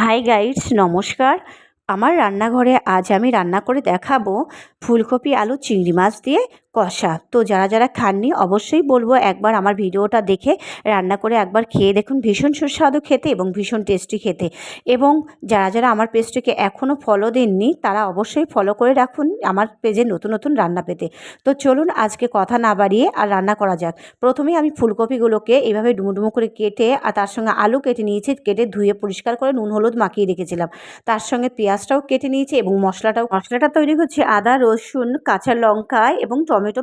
High guides নমস্কার। আমার রান্নাঘরে আজ আমি রান্না করে দেখাবো ফুলকপি, আলু, চিংড়ি মাছ দিয়ে কষা। তো যারা যারা খাননি, অবশ্যই বলব একবার আমার ভিডিওটা দেখে রান্না করে একবার খেয়ে দেখুন। ভীষণ সুস্বাদু খেতে এবং ভীষণ টেস্টি খেতে। এবং যারা যারা আমার পেজটিকে এখনও ফলো দেননি, তারা অবশ্যই ফলো করে রাখুন আমার পেজে নতুন নতুন রান্না পেতে। তো চলুন আজকে কথা না বাড়িয়ে আর রান্না করা যাক। প্রথমেই আমি ফুলকপিগুলোকে এইভাবে ডুমো করে কেটে আর তার সঙ্গে আলু কেটে নিয়েছি, কেটে ধুয়ে পরিষ্কার করে নুন, হলুদ মাখিয়ে রেখেছিলাম। তার সঙ্গে পেঁয়াজটাও কেটে নিয়েছি এবং মশলাটাও, মশলাটা তৈরি হচ্ছে আদা, রসুন, কাঁচা লঙ্কা এবং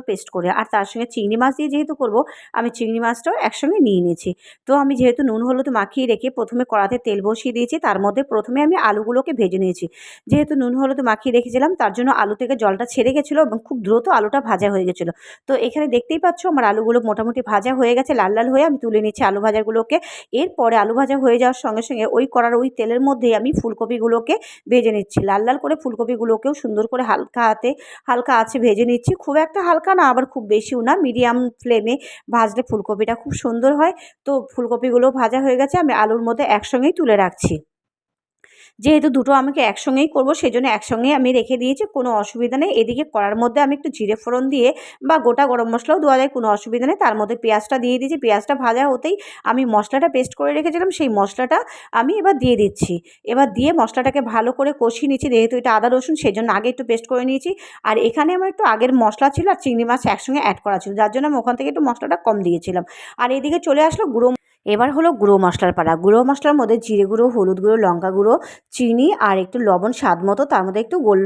পেস্ট করে আর তার সঙ্গে চিংড়ি মাছ দিয়ে যেহেতু করব, আমি চিংড়ি মাছটাও একসঙ্গে নিয়ে নিয়েছি। তো আমি যেহেতু নুন হলুদ মাখিয়ে রেখে প্রথমে কড়াতে তেল বসিয়ে দিয়েছি, তার মধ্যে প্রথমে আমি আলুগুলোকে ভেজে নিয়েছি। যেহেতু নুন হলুদ মাখিয়ে রেখেছিলাম, তার জন্য আলু থেকে জলটা ছেড়ে গেছিল এবং খুব দ্রুত আলুটা ভাজা হয়ে গেছিল। তো এখানে দেখতেই পাচ্ছ আমার আলুগুলো মোটামুটি ভাজা হয়ে গেছে, লাল লাল হয়ে আমি তুলে নিচ্ছি আলু ভাজাগুলোকে। এরপরে আলু ভাজা হয়ে যাওয়ার সঙ্গে সঙ্গে ওই কড়ার ওই তেলের মধ্যেই আমি ফুলকপিগুলোকে ভেজে নিচ্ছি। লাল লাল করে ফুলকপিগুলোকেও সুন্দর করে হালকা হাতে, হালকা আছে ভেজে নিচ্ছি। খুব একটা হালকা না, আবার খুব বেশিও না। মিডিয়াম ফ্লেমে ভাজলে ফুলকপিটা খুব সুন্দর হয়। তো ফুলকপিগুলো ভাজা হয়ে গেছে, আমি আলুর মধ্যে একসঙ্গেই তুলে রাখছি। যেহেতু দুটো আমাকে একসঙ্গেই করব সেই জন্য একসঙ্গেই আমি রেখে দিয়েছি, কোনো অসুবিধা নেই। এদিকে করার মধ্যে আমি একটু জিরে ফোড়ন দিয়ে বা গোটা গরম মশলাও দেওয়া যায়, কোনো অসুবিধা নেই। তার মধ্যে পেঁয়াজটা দিয়ে দিয়েছি, পেঁয়াজটা ভাজা হতেই আমি মশলাটা পেস্ট করে রেখেছিলাম, সেই মশলাটা আমি এবার দিয়ে দিচ্ছি। এবার দিয়ে মশলাটাকে ভালো করে কষিয়ে নিচ্ছি, যেহেতু এটা আদা, রসুন সেই জন্য আগে একটু পেস্ট করে নিয়েছি। আর এখানে আমার একটু আগের মশলা ছিল আর চিংড়ি মাছ একসঙ্গে অ্যাড করা ছিল, যার জন্য আমি ওখান থেকে একটু মশলাটা কম দিয়েছিলাম। আর এদিকে চলে আসলো গুঁড়ো এবার হলো গুঁড়ো মশলার পাড়া গুঁড়ো মশলার মধ্যে জিরে গুঁড়ো, হলুদ গুঁড়ো, লঙ্কা গুঁড়ো, চিনি আর একটু লবণ স্বাদ মতো। তার মধ্যে একটু গোল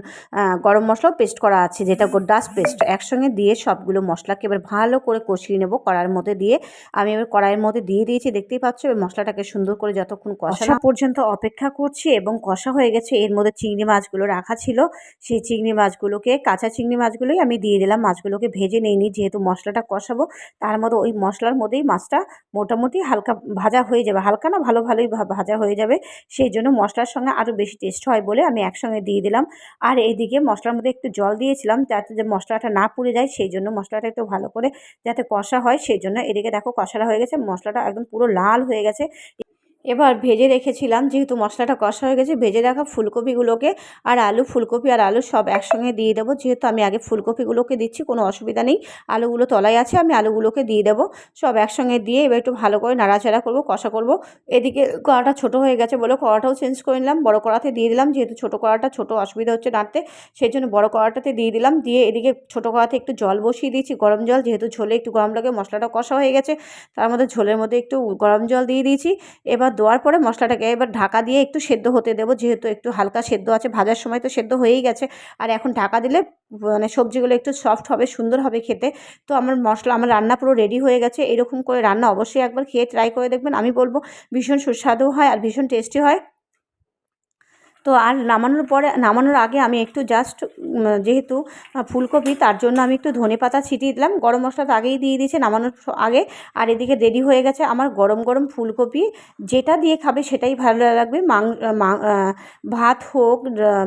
গরম মশলাও পেস্ট করা আছে, যেটা ডাস্ট পেস্ট একসঙ্গে দিয়ে সবগুলো মশলাকে এবার ভালো করে কষিয়ে নেব কড়াইয়ের মধ্যে দিয়ে। আমি এবার কড়াইয়ের মধ্যে দিয়ে দিয়েছি, দেখতেই পাচ্ছ? এবার মশলাটাকে সুন্দর করে যতক্ষণ কষা পর্যন্ত অপেক্ষা করছি এবং কষা হয়ে গেছে। এর মধ্যে চিংড়ি মাছগুলো রাখা ছিল। সেই চিংড়ি মাছগুলোকে, কাঁচা চিংড়ি মাছগুলোই আমি দিয়ে দিলাম। মাছগুলোকে ভেজে নিইনি, যেহেতু মশলাটা কষাবো, তার মধ্যে ওই মশলার মধ্যেই মাছটা মোটামুটি হালকা হালকা ভাজা হয়ে যাবে, হালকা না ভালো ভালোই ভাজা হয়ে যাবে। সেই জন্য মশলার সঙ্গে আরও বেশি টেস্ট হয় বলে আমি একসঙ্গে দিয়ে দিলাম। আর এইদিকে মশলার মধ্যে একটু জল দিয়েছিলাম যাতে যে মশলাটা না পুড়ে যায়, সেই জন্য মশলাটা একটু ভালো করে যাতে কষা হয়। সেই জন্য এদিকে দেখো কষাটা হয়ে গেছে, মশলাটা একদম পুরো লাল হয়ে গেছে। এবার ভেজে রেখেছিলাম, যেহেতু মশলাটা কষা হয়ে গেছে, ভেজে রাখা ফুলকপিগুলোকে আর আলু, ফুলকপি আর আলু সব একসঙ্গে দিয়ে দেবো। যেহেতু আমি আগে ফুলকপিগুলোকে দিচ্ছি, কোনো অসুবিধা নেই। আলুগুলো তলায় আছে, আমি আলুগুলোকে দিয়ে দেবো। সব একসঙ্গে দিয়ে এবার একটু ভালো করে নাড়াচাড়া করব, কষা করব। এদিকে কড়াটা ছোটো হয়ে গেছে বলে কড়াটাও চেঞ্জ করে নিলাম। বড়ো কড়াতে দিয়ে দিলাম, যেহেতু ছোটো কড়াটা, ছোটো অসুবিধা হচ্ছে নাড়তে। সেই জন্য বড়ো কড়াটাতে দিয়ে দিলাম। দিয়ে এদিকে ছোটো কড়াতে একটু জল বসিয়ে দিয়েছি, গরম জল। যেহেতু ঝোলে একটু গরম লাগে মশলাটা কষা হয়ে গেছে। তার মধ্যে ঝোলের মধ্যে একটু গরম জল দিয়ে দিয়েছি। এবার দেওয়ার পরে মশলাটাকে এবার ঢাকা দিয়ে একটু সেদ্ধ হতে দেবো। যেহেতু একটু হালকা সেদ্ধ আছে, ভাজার সময় তো সেদ্ধ হয়েই গেছে। আর এখন ঢাকা দিলে মানে সবজিগুলো একটু সফট হবে, সুন্দর হবে খেতে। তো আমার মশলা, আমার রান্না পুরো রেডি হয়ে গেছে। এরকম করে রান্না অবশ্যই একবার খেয়ে ট্রাই করে দেখবেন। আমি বলব ভীষণ সুস্বাদু হয় আর ভীষণ টেস্টি হয়। তো আর নামানোর পরে, নামানোর আগে আমি একটু জাস্ট যেহেতু ফুলকপি, তার জন্য আমি একটু ধনে পাতা ছিটিয়ে দিলাম। গরম মশলা তো আগেই দিয়ে দিয়েছে নামানোর আগে। আর এদিকে রেডি হয়ে গেছে আমার গরম গরম ফুলকপি। যেটা দিয়ে খাবে সেটাই ভালো লাগবে। মাং ভাত হোক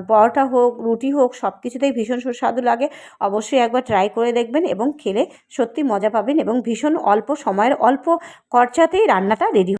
পরোটা হোক, রুটি হোক সব কিছুতেই ভীষণ সুস্বাদু লাগে। অবশ্যই একবার ট্রাই করে দেখবেন এবং খেলে সত্যি মজা পাবেন এবং ভীষণ অল্প সময়ের অল্প খরচাতেই রান্নাটা রেডি